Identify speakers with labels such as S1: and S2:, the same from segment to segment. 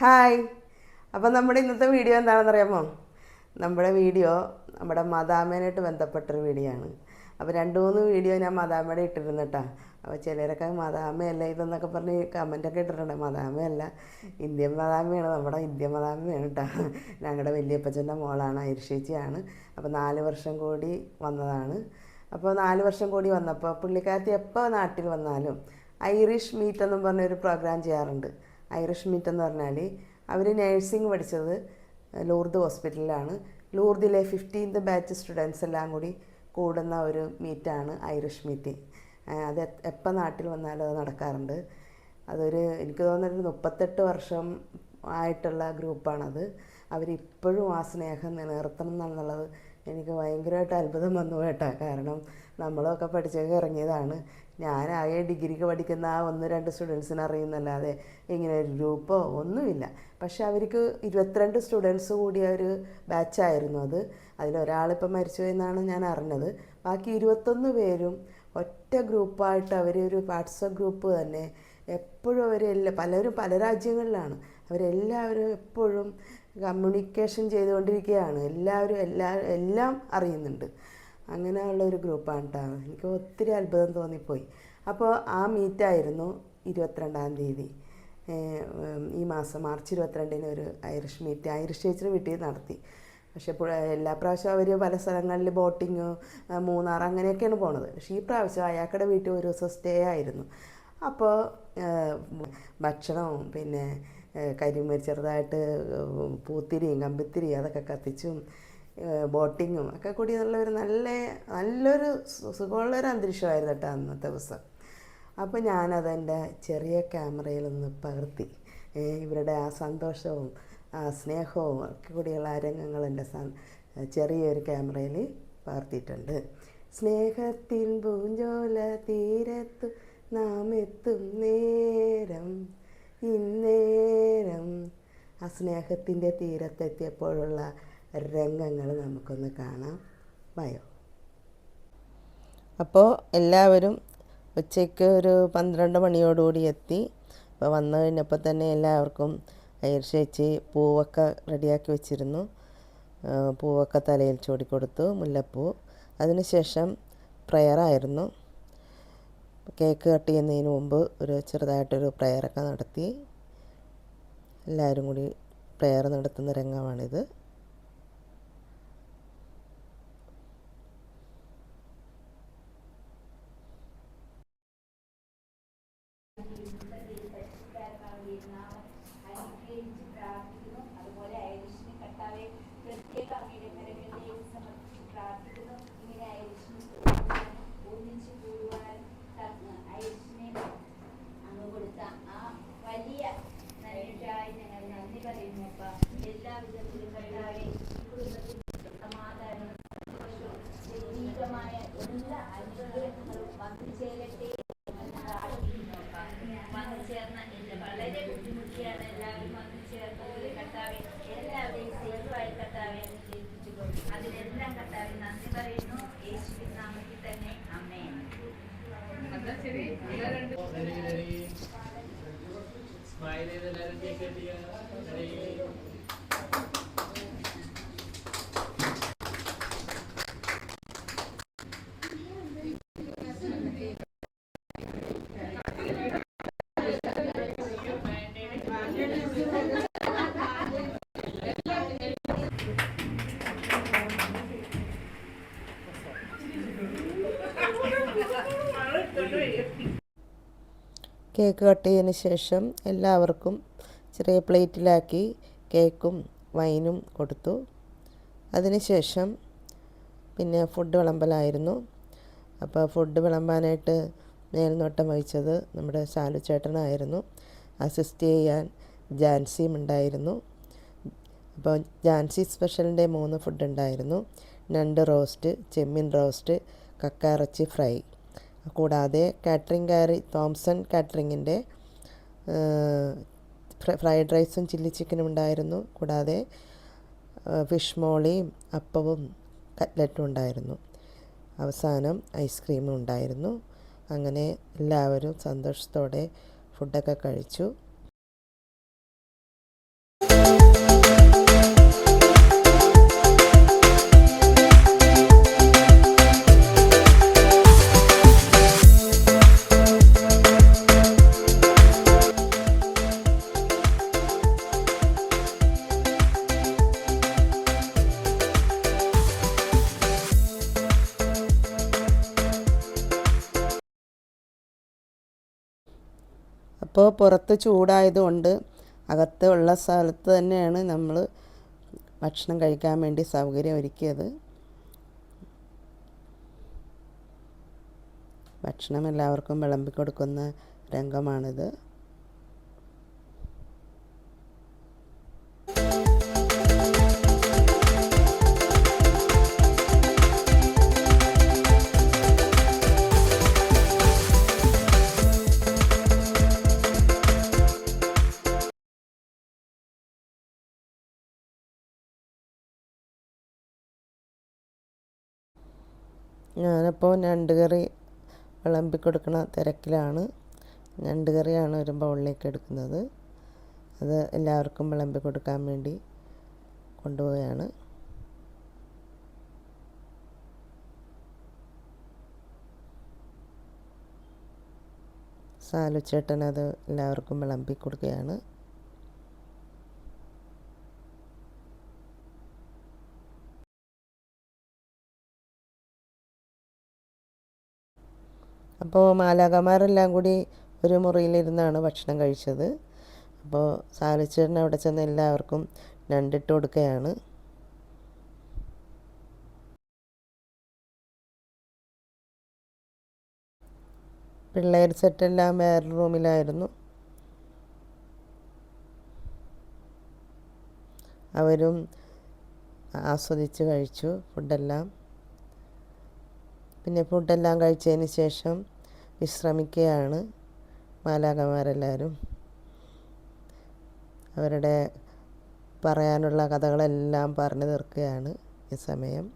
S1: Hi. അപ്പോൾ നമ്മുടെ ഇന്നത്തെ വീഡിയോ എന്താണെന്ന് അറിയാമോ നമ്മുടെ വീഡിയോ നമ്മുടെ മദാമേനായിട്ട് ബന്ധപ്പെട്ടൊരു വീഡിയോ ആണ് അപ്പോൾ രണ്ട് മൂന്ന് വീഡിയോ ഞാൻ മദാമയുടെ ഇട്ടിരുന്നു കേട്ടോ. അപ്പോൾ ചിലരൊക്കെ മദാമയല്ല ഇതെന്നൊക്കെ പറഞ്ഞ് കമന്റൊക്കെ ഇട്ടിട്ടുണ്ട്. മദാമയല്ല ഇന്ത്യൻ മദാമയാണ് നമ്മുടെ ഇന്ത്യൻ മദാമയാണ് കേട്ടോ. ഞങ്ങളുടെ വലിയപ്പച്ചന്റെ മോളാണ് ഐർഷേച്ചിയാണ് അപ്പോൾ നാല് വർഷം കൂടി വന്നതാണ്. അപ്പോൾ നാല് വർഷം കൂടി വന്നപ്പോൾ പുള്ളിക്കാരത്തി എപ്പോൾ നാട്ടിൽ വന്നാലും ഐറിഷ് മീറ്റ് എന്നും പറഞ്ഞൊരു പ്രോഗ്രാം ചെയ്യാറുണ്ട്. ഐറിഷ് മീറ്റ് എന്ന് പറഞ്ഞാൽ അവർ നേഴ്സിംഗ് പഠിച്ചത് ലൂർദ് ഹോസ്പിറ്റലിലാണ്. ലൂർദിലെ ഫിഫ്റ്റീൻത് ബാച്ച് സ്റ്റുഡൻസ് എല്ലാം കൂടി കൂടുന്ന ഒരു മീറ്റാണ് ഐറിഷ് മീറ്റ്. അത് എപ്പോൾ നാട്ടിൽ വന്നാലും അത് നടക്കാറുണ്ട്. അതൊരു എനിക്ക് തോന്നുന്നൊരു മുപ്പത്തെട്ട് വർഷം ആയിട്ടുള്ള ഗ്രൂപ്പാണത്. അവരിപ്പോഴും ആ സ്നേഹം നിലനിർത്തണം എന്നുള്ളത് എനിക്ക് ഭയങ്കരമായിട്ട് അത്ഭുതം വന്നു കേട്ടോ. കാരണം നമ്മളൊക്കെ പഠിച്ചൊക്കെ ഇറങ്ങിയതാണ്. ഞാനാകെ ഡിഗ്രിക്ക് പഠിക്കുന്ന ആ ഒന്ന് രണ്ട് സ്റ്റുഡൻസിനെ അറിയുന്നല്ലാതെ ഇങ്ങനെ ഒരു ഗ്രൂപ്പോ ഒന്നുമില്ല. പക്ഷെ അവർക്ക് ഇരുപത്തിരണ്ട് സ്റ്റുഡൻസ് കൂടിയ ഒരു ബാച്ചായിരുന്നു അത്. അതിലൊരാളിപ്പം മരിച്ചു എന്നാണ് ഞാൻ അറിഞ്ഞത്. ബാക്കി ഇരുപത്തൊന്ന് പേരും ഒറ്റ ഗ്രൂപ്പായിട്ട് അവരൊരു വാട്സപ്പ് ഗ്രൂപ്പ് തന്നെ എപ്പോഴും അവരെല്ലാം പലരും പല രാജ്യങ്ങളിലാണ്. അവരെല്ലാവരും എപ്പോഴും കമ്മ്യൂണിക്കേഷൻ ചെയ്തുകൊണ്ടിരിക്കുകയാണ്. എല്ലാവരും എല്ലാ എല്ലാം അറിയുന്നുണ്ട്. അങ്ങനെയുള്ള ഒരു ഗ്രൂപ്പാണ് കേട്ടോ എനിക്ക് ഒത്തിരി അത്ഭുതം തോന്നിപ്പോയി. അപ്പോൾ ആ മീറ്റായിരുന്നു ഇരുപത്തിരണ്ടാം തീയതി. ഈ മാസം മാർച്ച് ഇരുപത്തിരണ്ടിന് ഒരു ഐറിഷ് മീറ്റ് ഐറിഷ് ചേച്ചിയുടെ വീട്ടിൽ നടത്തി. പക്ഷെ എല്ലാ പ്രാവശ്യവും അവർ പല സ്ഥലങ്ങളിൽ ബോട്ടിങ് മൂന്നാർ അങ്ങനെയൊക്കെയാണ് പോണത്. പക്ഷേ ഈ പ്രാവശ്യം അയാൾക്കുടെ വീട്ടിൽ ഒരു ദിവസം സ്റ്റേ ആയിരുന്നു. അപ്പോൾ ഭക്ഷണവും പിന്നെ കരിമരി ചെറുതായിട്ട് പൂത്തിരിയും കമ്പിത്തിരിയും അതൊക്കെ കത്തിച്ചും ബോട്ടിങ്ങും ഒക്കെ കൂടി നല്ലൊരു നല്ല നല്ലൊരു സുഖമുള്ളൊരു അന്തരീക്ഷമായിരുന്നു കേട്ടോ അന്നത്തെ ദിവസം. അപ്പോൾ ഞാനതെന്റെ ചെറിയ ക്യാമറയിൽ ക്യാമറയിലൊന്ന് പകർത്തി. ഇവരുടെ ആ സന്തോഷവും ആ സ്നേഹവും ഒക്കെ കൂടിയുള്ള രംഗങ്ങൾ എന്റെ ചെറിയൊരു ക്യാമറയിൽ പകർത്തിയിട്ടുണ്ട്. സ്നേഹത്തിൻ പൂഞ്ചോല തീരത്തു നാം എത്തും നേരം ഇന്നേരം ആ സ്നേഹത്തിന്റെ തീരത്തെത്തിയപ്പോഴുള്ള രംഗങ്ങൾ നമുക്കൊന്ന് കാണാം. വയോ. അപ്പോൾ എല്ലാവരും ഉച്ചയ്ക്ക് ഒരു പന്ത്രണ്ട് മണിയോടുകൂടി എത്തി. അപ്പോൾ വന്നു കഴിഞ്ഞപ്പോൾ തന്നെ എല്ലാവർക്കും അയർഷേച്ചി പൂവൊക്കെ റെഡിയാക്കി വെച്ചിരുന്നു. പൂവൊക്കെ തലയിൽ ചൂടിക്കൊടുത്തു മുല്ലപ്പൂ. അതിനുശേഷം പ്രയറായിരുന്നു കേക്ക് കട്ട് ചെയ്യുന്നതിന് മുമ്പ് ഒരു ചെറുതായിട്ടൊരു പ്രയറൊക്കെ നടത്തി. എല്ലാവരും കൂടി പ്രയർ നടത്തുന്ന രംഗമാണിത്.
S2: കേക്ക്
S1: കട്ട് ചെയ്തതിന് ശേഷം എല്ലാവർക്കും ചെറിയ പ്ലേറ്റിലാക്കി കേക്കും വൈനും കൊടുത്തു. അതിനുശേഷം പിന്നെ ഫുഡ് വിളമ്പലായിരുന്നു. അപ്പോൾ ഫുഡ് വിളമ്പാനായിട്ട് മേൽനോട്ടം വഹിച്ചത് നമ്മുടെ ശാലു ചേട്ടനായിരുന്നു. അസിസ്റ്റ് ചെയ്യാൻ ജാൻസിയും ഉണ്ടായിരുന്നു. അപ്പോൾ ജാൻസി സ്പെഷ്യലിന്റെ മൂന്ന് ഫുഡ് ഉണ്ടായിരുന്നു. ഞണ്ട് റോസ്റ്റ് ചെമ്മീൻ റോസ്റ്റ് കക്കാറച്ചി ഫ്രൈ കൂടാതെ കാറ്ററിംഗ് കാരി തോംസൺ കാറ്ററിങ്ങിന്റെ ഫ്രൈഡ് റൈസും ചില്ലി ചിക്കനും ഉണ്ടായിരുന്നു. കൂടാതെ ഫിഷ് മോളിയും അപ്പവും കട്ട്ലറ്റും ഉണ്ടായിരുന്നു. അവസാനം ഐസ്ക്രീമും ഉണ്ടായിരുന്നു. അങ്ങനെ എല്ലാവരും സന്തോഷത്തോടെ ഫുഡൊക്കെ കഴിച്ചു. അപ്പോൾ പുറത്ത് ചൂടായതുകൊണ്ട് അകത്ത് ഉള്ള സ്ഥലത്ത് തന്നെയാണ് നമ്മൾ ഭക്ഷണം കഴിക്കാൻ വേണ്ടി സൗകര്യം ഒരുക്കിയത്. ഭക്ഷണം എല്ലാവർക്കും വിളമ്പി കൊടുക്കുന്ന രംഗമാണിത്. ഞാനപ്പോൾ ഞണ്ട് കറി വിളമ്പി കൊടുക്കണ തിരക്കിലാണ്. ഞണ്ട് കറിയാണ് ഒരു ബൗളിലേക്ക് എടുക്കുന്നത്. അത് എല്ലാവർക്കും വിളമ്പി കൊടുക്കാൻ വേണ്ടി കൊണ്ടുപോവുകയാണ്. സാലുച്ചേട്ടനത് എല്ലാവർക്കും വിളമ്പി കൊടുക്കുകയാണ് അപ്പോൾ മാലാകമാരെല്ലാം കൂടി ഒരു മുറിയിലിരുന്നാണ് ഭക്ഷണം കഴിച്ചത്. അപ്പോൾ സാലിച്ചേട്ടൻ അവിടെ ചെന്ന് എല്ലാവർക്കും രണ്ടിട്ട് കൊടുക്കുകയാണ്. പിള്ളേർ സെറ്റെല്ലാം വേറെ റൂമിലായിരുന്നു. അവരും ആസ്വദിച്ച് കഴിച്ചു ഫുഡെല്ലാം. പിന്നെ ഫുഡെല്ലാം കഴിച്ചതിന് ശേഷം വിശ്രമിക്കുകയാണ് മാലാകമാരെല്ലാവരും അവരുടെ പറയാനുള്ള കഥകളെല്ലാം പറഞ്ഞു തീർക്കുകയാണ് ഈ സമയം.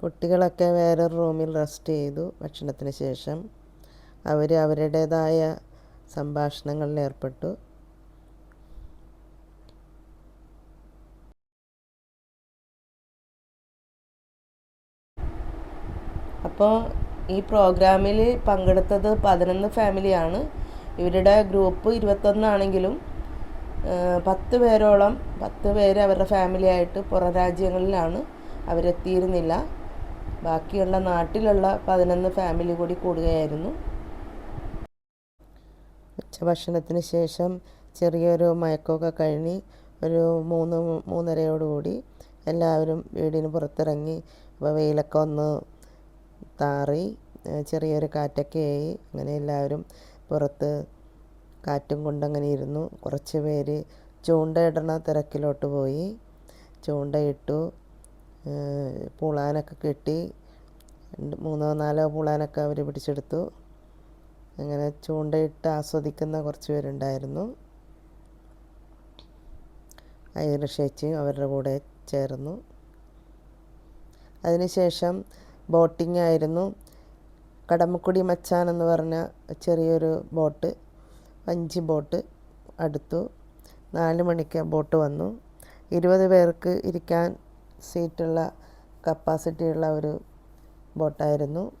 S1: കുട്ടികളൊക്കെ വേറൊരു റൂമിൽ റെസ്റ്റ് ചെയ്തു ഭക്ഷണത്തിന് ശേഷം. അവർ അവരുടേതായ സംഭാഷണങ്ങളിൽ ഏർപ്പെട്ടു. അപ്പോൾ ഈ പ്രോഗ്രാമിൽ പങ്കെടുത്തത് പതിനൊന്ന് ഫാമിലിയാണ്. ഇവരുടെ ഗ്രൂപ്പ് ഇരുപത്തൊന്നാണെങ്കിലും പത്ത് പേരോളം പത്ത് പേര് അവരുടെ ഫാമിലിയായിട്ട് പുറം രാജ്യങ്ങളിലാണ് അവരെത്തിയിരുന്നില്ല. ബാക്കിയുള്ള നാട്ടിലുള്ള പതിനൊന്ന് ഫാമിലി കൂടി കൂടുകയായിരുന്നു. ഉച്ചഭക്ഷണത്തിന് ശേഷം ചെറിയൊരു മയക്കമൊക്കെ കഴിഞ്ഞ് ഒരു മൂന്ന് മൂന്നരയോടുകൂടി എല്ലാവരും വീടിന് പുറത്തിറങ്ങി അപ്പോൾ വെയിലൊക്കെ ഒന്ന് താറി ചെറിയൊരു കാറ്റൊക്കെ ആയി. അങ്ങനെ എല്ലാവരും പുറത്ത് കാറ്റും കൊണ്ടങ്ങനെ ഇരുന്നു. കുറച്ച് പേര് ചൂണ്ടയിടണ തിരക്കിലോട്ട് പോയി. ചൂണ്ടയിട്ടു പൂളാനൊക്കെ കെട്ടി. മൂന്നോ നാലോ പൂളാനൊക്കെ അവർ പിടിച്ചെടുത്തു. അങ്ങനെ ചൂണ്ടയിട്ട് ആസ്വദിക്കുന്ന കുറച്ച് പേരുണ്ടായിരുന്നു. ഐറിഷേച്ചിയും അവരുടെ കൂടെ ചേർന്നു. അതിനുശേഷം ബോട്ടിംഗ് ആയിരുന്നു. കടമക്കുടി മച്ചാൻ എന്ന് പറഞ്ഞ ചെറിയൊരു ബോട്ട് വഞ്ചി ബോട്ട് അടുത്തു. നാല് മണിക്ക് ബോട്ട് വന്നു. ഇരുപത് പേർക്ക് ഇരിക്കാൻ സീറ്റുള്ള കപ്പാസിറ്റിയുള്ള ഒരു ബോട്ടായിരുന്നു.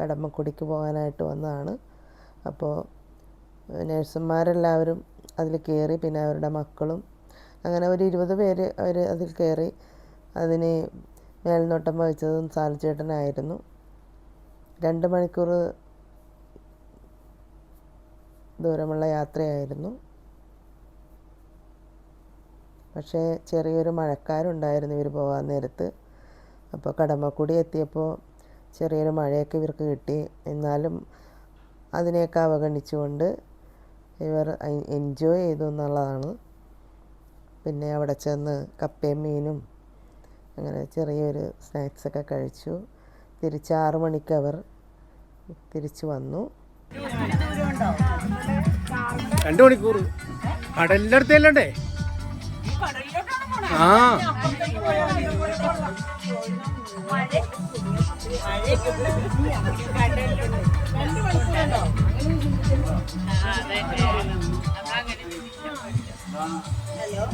S1: കടമക്കുടിക്ക് പോകാനായിട്ട് വന്നതാണ്. അപ്പോൾ നേഴ്സുമാരെല്ലാവരും അതിൽ കയറി പിന്നെ അവരുടെ മക്കളും അങ്ങനെ ഒരു ഇരുപത് പേര് അവർ അതിൽ കയറി അതിന് മേൽനോട്ടം വഹിച്ചതും സാൽച്ചേട്ടനായിരുന്നു രണ്ട് മണിക്കൂർ ദൂരമുള്ള യാത്രയായിരുന്നു. പക്ഷേ ചെറിയൊരു മഴക്കാരുണ്ടായിരുന്നു ഇവർ പോകാൻ നേരത്ത്. അപ്പോൾ കടമക്കുടി എത്തിയപ്പോൾ ചെറിയൊരു മഴയൊക്കെ ഇവർക്ക് കിട്ടി. എന്നാലും അതിനെയൊക്കെ അവഗണിച്ചുകൊണ്ട് ഇവർ എൻജോയ് ചെയ്തു എന്നുള്ളതാണ് പിന്നെ അവിടെ ചെന്ന് കപ്പയും മീനും അങ്ങനെ ചെറിയൊരു സ്നാക്സൊക്കെ കഴിച്ചു. തിരിച്ച് ആറു മണിക്ക് അവർ തിരിച്ചു വന്നു.
S3: രണ്ടു മണിക്കൂർ. കടലിന്റെ അടുത്തല്ലേ ആ.
S4: ചേന്നൂര്
S3: హలో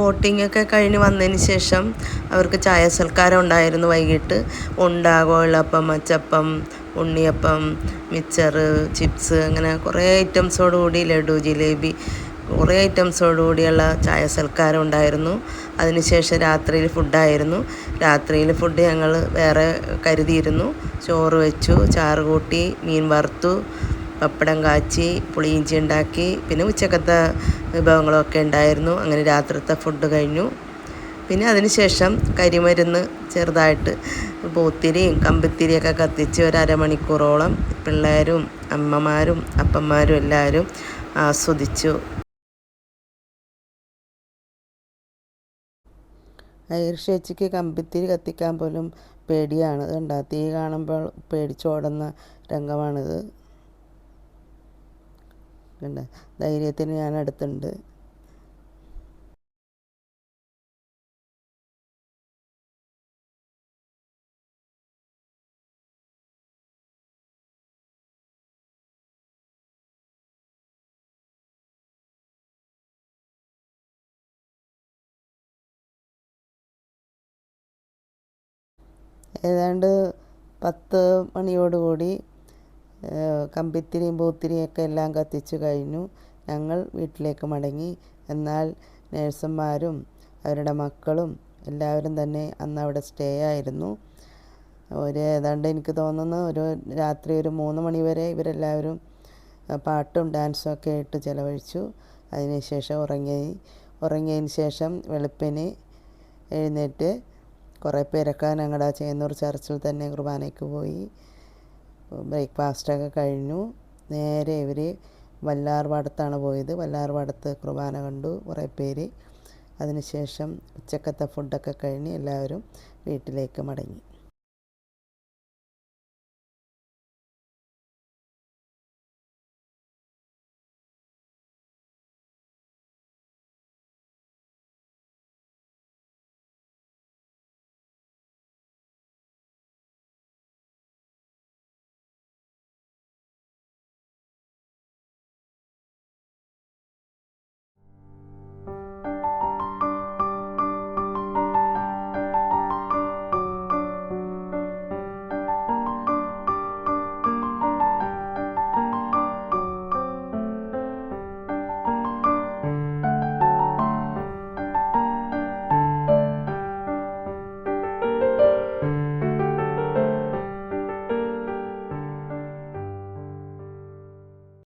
S1: ബോട്ടിംഗ് ഒക്കെ കഴിഞ്ഞ് വന്നതിന് ശേഷം അവർക്ക് ചായ സൽക്കാരം ഉണ്ടായിരുന്നു വൈകിട്ട്. ഉണ്ട കോഴപ്പം അച്ചപ്പം ഉണ്ണിയപ്പം മിച്ചർ ചിപ്സ് അങ്ങനെ കുറേ ഐറ്റംസോടുകൂടി ലഡു ജിലേബി കുറേ ഐറ്റംസോടുകൂടിയുള്ള ചായ സൽക്കാരം ഉണ്ടായിരുന്നു. അതിനുശേഷം രാത്രിയിൽ ഫുഡായിരുന്നു രാത്രിയിൽ ഫുഡ് ഞങ്ങൾ വേറെ കരുതിയിരുന്നു. ചോറ് വെച്ചു ചാറ് കൂട്ടി മീൻ വറുത്തു പപ്പടം കാച്ചി പുളിയിഞ്ചി ഉണ്ടാക്കി പിന്നെ ഉച്ചക്കത്തെ വിഭവങ്ങളൊക്കെ ഉണ്ടായിരുന്നു. അങ്ങനെ രാത്രിത്തെ ഫുഡ് കഴിഞ്ഞു. പിന്നെ അതിനുശേഷം കരിമരുന്ന് ചെറുതായിട്ട് പോത്തിരിയും കമ്പിത്തിരിയൊക്കെ കത്തിച്ച് ഒരു അരമണിക്കൂറോളം പിള്ളേരും അമ്മമാരും അപ്പന്മാരും എല്ലാവരും ആസ്വദിച്ചു. ഐർഷേച്ചിക്ക് കമ്പിത്തിരി കത്തിക്കാൻ പോലും പേടിയാണ്. കണ്ട തീ കാണുമ്പോൾ പേടിച്ചോടുന്ന രംഗമാണിത്. കണ്ട ധൈര്യത്തിന് ഞാൻ അടുത്തുണ്ട്. ഏതാണ്ട് പത്ത് മണിയോടുകൂടി കമ്പിത്തിരിയും പൂത്തിരിയും ഒക്കെ എല്ലാം കത്തിച്ചു കഴിഞ്ഞു. ഞങ്ങൾ വീട്ടിലേക്ക് മടങ്ങി. എന്നാൽ നേഴ്സുമാരും അവരുടെ മക്കളും എല്ലാവരും തന്നെ അന്ന് അവിടെ സ്റ്റേ ആയിരുന്നു. ഒരു ഏതാണ്ട് എനിക്ക് തോന്നുന്നു ഒരു രാത്രി ഒരു മൂന്ന് മണി വരെ ഇവരെല്ലാവരും പാട്ടും ഡാൻസും ഒക്കെ ഇട്ട് ചിലവഴിച്ചു. അതിനുശേഷം ഉറങ്ങി ഉറങ്ങിയതിന് ശേഷം വെളുപ്പിന് എഴുന്നേറ്റ് കുറേ പേരൊക്കെ ഞങ്ങളുടെ ചേന്നൂർ ചർച്ചിൽ തന്നെ കുർബാനയ്ക്ക് പോയി. ബ്രേക്ക്ഫാസ്റ്റൊക്കെ കഴിഞ്ഞു. നേരെ ഇവർ വല്ലാർപാടത്താണ് പോയത്. വല്ലാർപാടത്ത് കുർബാന കണ്ടു കുറേ പേര്. അതിനുശേഷം ഉച്ചക്കത്തെ ഫുഡൊക്കെ കഴിഞ്ഞ് എല്ലാവരും വീട്ടിലേക്ക് മടങ്ങി.